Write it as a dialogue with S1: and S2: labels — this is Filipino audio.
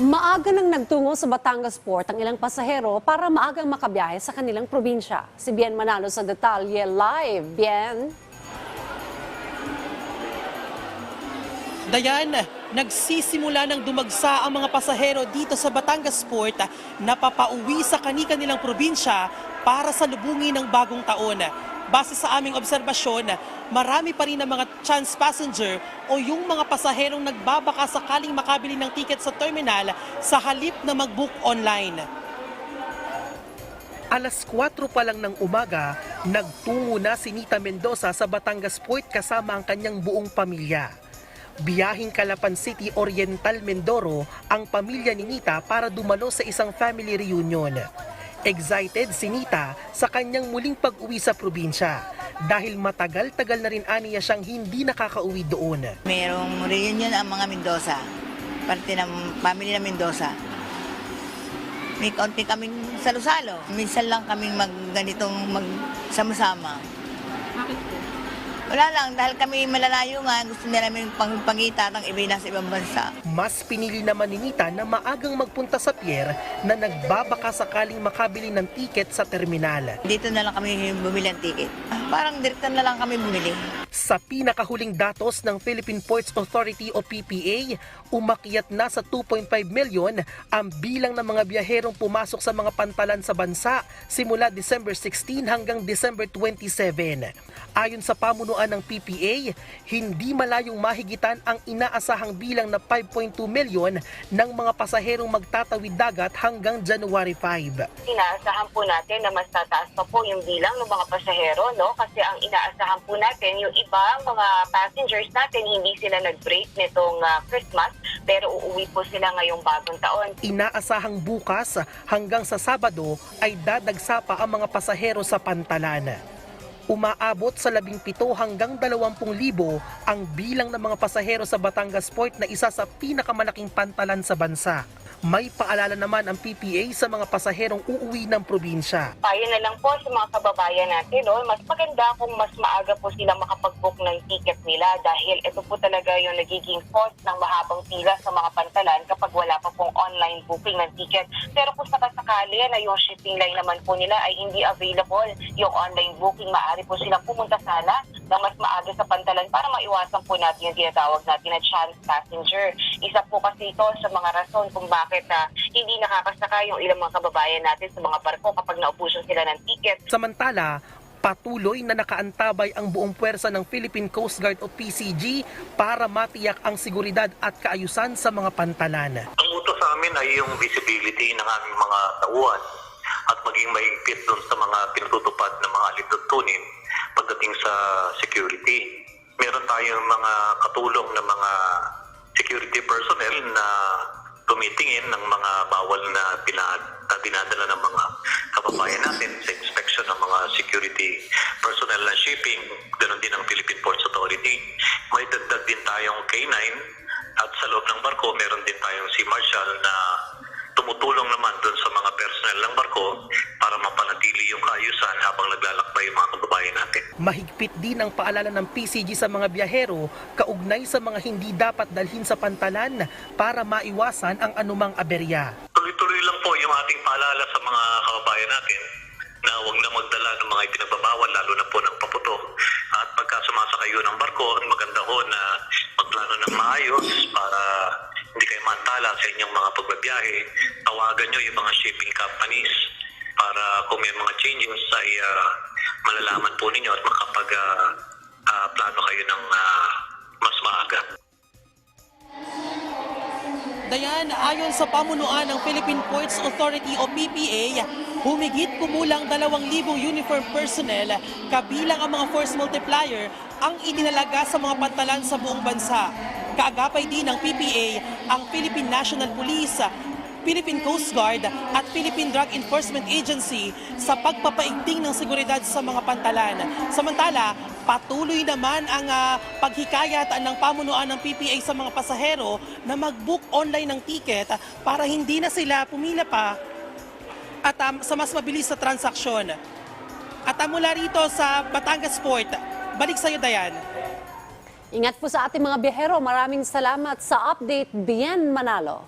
S1: Maaga nang nagtungo sa Batangas Port ang ilang pasahero para maagang makabiyahe sa kanilang probinsya. Si Bien Manalo sa detalye live. Bien?
S2: Dayan, nagsisimula ng dumagsa ang mga pasahero dito sa Batangas Port na papauwi sa kani-kanilang probinsya para sa lubungin ng bagong taon. Base sa aming obserbasyon, marami pa rin ang mga chance passenger o yung mga pasaherong nagbabaka sakaling makabili ng tiket sa terminal sa halip na mag-book online. Alas 4 pa lang ng umaga, nagtungo na si Nita Mendoza sa Batangas Port kasama ang kanyang buong pamilya. Biyahing Calapan City Oriental Mindoro ang pamilya ni Nita para dumalo sa isang family reunion. Excited si Nita sa kanyang muling pag-uwi sa probinsya dahil matagal-tagal na rin aniya siyang hindi nakakauwi doon.
S3: Merong reunion ang mga Mendoza. Parte ng family ng Mendoza. May kaunti kaming salo-salo. Minsan lang kaming mag ganitong magsama-sama. Wala lang, dahil kami malalayo nga, gusto nila namin pang pangita ng iba nasa ibang bansa.
S2: Mas pinili naman ni Nita na maagang magpunta sa pier na nagbabaka sakaling makabili ng tiket sa terminal.
S3: Dito na lang kami bumili ng ticket. Parang direkta na lang kami bumili.
S2: Sa pinakahuling datos ng Philippine Ports Authority o PPA, umakyat na sa 2.5 milyon ang bilang ng mga biyaherong pumasok sa mga pantalan sa bansa simula December 16 hanggang December 27. Ayon sa pamunuan ng PPA, hindi malayong mahigitan ang inaasahang bilang na 5.2 milyon ng mga pasaherong magtatawid dagat hanggang January 5.
S4: inaasahan po natin na mas tataas pa po yung bilang ng mga pasahero, no? Kasi ang inaasahan po natin, yung ibang mga passengers natin, hindi sila nag-break nitong ah, Christmas, pero uuwi po sila ngayong bagong taon.
S2: Inaasahang bukas hanggang sa Sabado ay dadagsa pa ang mga pasahero sa pantalan. Umaabot sa 17 hanggang 20,000 ang bilang ng mga pasahero sa Batangas Port na isa sa pinakamalaking pantalan sa bansa. May paalala naman ang PPA sa mga pasaherong uuwi ng probinsya.
S4: Payo na lang po sa mga kababayan natin, no? mas maganda kung mas maaga po sila makapag-book ng ticket nila dahil ito po talaga yung nagiging cause ng mahabang pila sa mga pantalan kapag wala pa pong online booking ng ticket. Pero kung sakasakali na yung shipping line naman po nila ay hindi available yung online booking, maaari po silang pumunta sana na mas maaga sa pantalan para maiwasan po natin yung tinatawag natin na chance passenger. Isa po kasi ito sa mga rason kung bakit na hindi nakakasakay yung ilang mga kababayan natin sa mga barko kapag naubusan sila ng ticket.
S2: Samantala, patuloy na nakaantabay ang buong puwersa ng Philippine Coast Guard o PCG para matiyak ang seguridad at kaayusan sa mga pantalan.
S5: Ang utos sa amin ay yung visibility ng aming mga tauhan at maging maigpit doon sa mga pinatutupad ng mga alituntunin sa security. Meron tayong mga katulong na mga security personnel na tumitingin ng mga bawal na pina- na ng mga kababayan natin sa inspection ng mga security personnel ng shipping, ganoon din ang Philippine Ports Authority. May dagdag din tayong K9 at sa loob ng barko, meron din tayong si Marshal na tumutulong naman doon sa mga personnel ng barko para mapanatili yung kaayusan habang naglalakbay yung mga.
S2: Mahigpit din ang paalala ng PCG sa mga biyahero kaugnay sa mga hindi dapat dalhin sa pantalan para maiwasan ang anumang aberya.
S5: Tuloy-tuloy lang po yung ating paalala sa mga kababayan natin na huwag na magdala ng mga ipinagbabawal, lalo na po ng paputo. At pagka sumasakay ng barko, maganda ho na magplano ng maayos para hindi kayo mantala sa inyong mga pagbabiyahe. Tawagan nyo yung mga shipping companies para kung may mga changes ay ah, malalaman po ninyo at makapag ah, ah, plano kayo ng ah, mas maaga.
S2: Dayan, ayon sa pamunuan ng Philippine Ports Authority o PPA, humigit kumulang 2,000 uniform personnel kabilang ang mga force multiplier ang itinalaga sa mga pantalan sa buong bansa. Kaagapay din ng PPA ang Philippine National Police, Philippine Coast Guard at Philippine Drug Enforcement Agency sa pagpapaigting ng seguridad sa mga pantalan. Samantala, patuloy naman ang ah, paghikayat ng pamunuan ng PPA sa mga pasahero na mag-book online ng ticket para hindi na sila pumila pa at um, sa mas mabilis sa transaksyon. At ah, mula rito sa Batangas Port, balik sa iyo Dayan.
S1: Ingat po sa ating mga biyahero. Maraming salamat sa update. Bien Manalo.